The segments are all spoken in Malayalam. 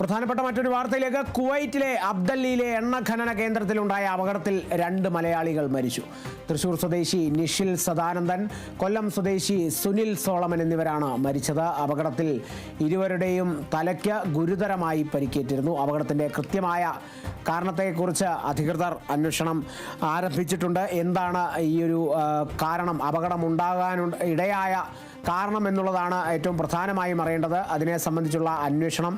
പ്രധാനപ്പെട്ട മറ്റൊരു വാർത്തയിലേക്ക് കുവൈറ്റിലെ അബ്ദല്ലിയിലെ എണ്ണ ഖനന കേന്ദ്രത്തിലുണ്ടായ അപകടത്തിൽ രണ്ട് മലയാളികൾ മരിച്ചു. തൃശൂർ സ്വദേശി നിഷിൽ സദാനന്ദൻ കൊല്ലം സ്വദേശി സുനിൽ സോളമൻ എന്നിവരാണ് മരിച്ചത്. അപകടത്തിൽ ഇരുവരുടെയും തലയ്ക്ക് ഗുരുതരമായി പരിക്കേറ്റിരുന്നു. അപകടത്തിന്റെ കൃത്യമായ കാരണത്തെക്കുറിച്ച് അധികൃതർ അന്വേഷണം ആരംഭിച്ചിട്ടുണ്ട്. എന്താണ് ഈ ഒരു കാരണം? അപകടമുണ്ടാകാനുള്ള ഇടയായ കാരണം എന്നുള്ളതാണ് ഏറ്റവും പ്രധാനമായും അറിയേണ്ടത്. അതിനെ സംബന്ധിച്ചുള്ള അന്വേഷണം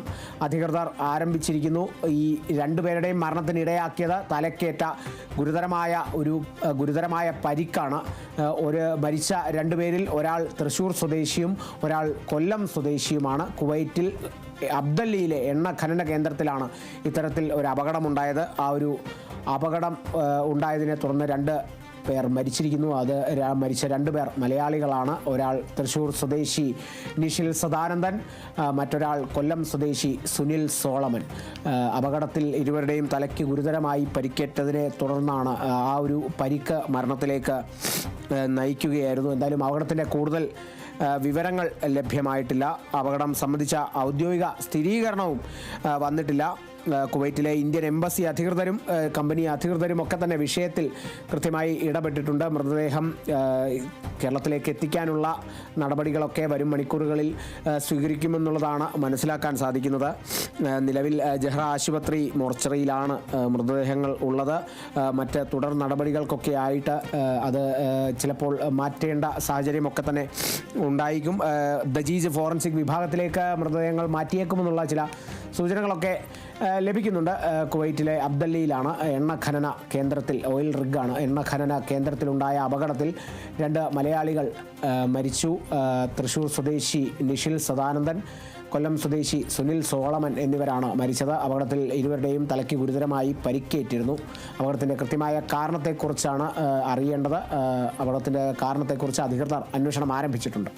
അധികൃതർ ആരംഭിച്ചിരിക്കുന്നു. ഈ രണ്ടുപേരുടെയും മരണത്തിന് ഇടയാക്കിയത് തലക്കേറ്റ ഗുരുതരമായ ഒരു ഗുരുതരമായ പരിക്കാണ്. ഒരു മരിച്ച രണ്ടുപേരിൽ ഒരാൾ തൃശൂർ സ്വദേശിയും ഒരാൾ കൊല്ലം സ്വദേശിയുമാണ്. കുവൈറ്റിൽ അബ്ദല്ലിയിലെ എണ്ണ ഖനന കേന്ദ്രത്തിലാണ് ഇത്തരത്തിൽ ഒരു അപകടമുണ്ടായത്. ആ ഒരു അപകടം ഉണ്ടായതിനെ തുടർന്ന് രണ്ട് പേർ മരിച്ചിരിക്കുന്നു. അത് മരിച്ച രണ്ട് പേർ മലയാളികളാണ്. ഒരാൾ തൃശൂർ സ്വദേശി നിഷിൽ സദാനന്ദൻ മറ്റൊരാൾ കൊല്ലം സ്വദേശി സുനിൽ സോളമൻ. അപകടത്തിൽ ഇരുവരുടെയും തലയ്ക്ക് ഗുരുതരമായി പരിക്കേറ്റതിനെ തുടർന്നാണ് ആ, ഒരു പരിക്ക് മരണത്തിലേക്ക് നയിക്കുകയായിരുന്നു. എന്തായാലും അപകടത്തിന്റെ കൂടുതൽ വിവരങ്ങൾ ലഭ്യമായിട്ടില്ല. അപകടം സംബന്ധിച്ച ഔദ്യോഗിക സ്ഥിരീകരണവും വന്നിട്ടില്ല. കുവൈറ്റിലെ ഇന്ത്യൻ എംബസി അധികൃതരും കമ്പനി അധികൃതരും ഒക്കെ തന്നെ വിഷയത്തിൽ കൃത്യമായി ഇടപെട്ടിട്ടുണ്ട്. മൃതദേഹം കേരളത്തിലേക്ക് എത്തിക്കാനുള്ള നടപടികളൊക്കെ വരും മണിക്കൂറുകളിൽ സ്വീകരിക്കുമെന്നുള്ളതാണ് മനസ്സിലാക്കാൻ സാധിക്കുന്നത്. നിലവിൽ ജഹ്റ ആശുപത്രി മോർച്ചറിയിലാണ് മൃതദേഹങ്ങൾ ഉള്ളത്. മറ്റ് തുടർ നടപടികൾക്കൊക്കെ ആയിട്ട് അത് ചിലപ്പോൾ മാറ്റേണ്ട സാഹചര്യമൊക്കെ തന്നെ ഉണ്ടായിരിക്കും. ദജീജ് ഫോറൻസിക് വിഭാഗത്തിലേക്ക് മൃതദേഹങ്ങൾ മാറ്റിയേക്കുമെന്നുള്ള ചില സൂചനകളൊക്കെ ലഭിക്കുന്നുണ്ട്. കുവൈറ്റിലെ അബ്ദല്ലിയിലാണ് എണ്ണ ഖനന കേന്ദ്രത്തിൽ ഓയിൽ റിഗാണ് എണ്ണ ഖനന കേന്ദ്രത്തിലുണ്ടായ അപകടത്തിൽ രണ്ട് മലയാളികൾ മരിച്ചു. തൃശൂർ സ്വദേശി നിഷിൽ സദാനന്ദൻ കൊല്ലം സ്വദേശി സുനിൽ സോളമൻ എന്നിവരാണ് മരിച്ചത്. അപകടത്തിൽ ഇരുവരുടെയും തലയ്ക്ക് ഗുരുതരമായി പരിക്കേറ്റിരുന്നു. അപകടത്തിന്റെ കൃത്യമായ കാരണത്തെക്കുറിച്ചാണ് അറിയേണ്ടത്. അപകടത്തിന്റെ കാരണത്തെക്കുറിച്ച് അധികൃതർ അന്വേഷണം ആരംഭിച്ചിട്ടുണ്ട്.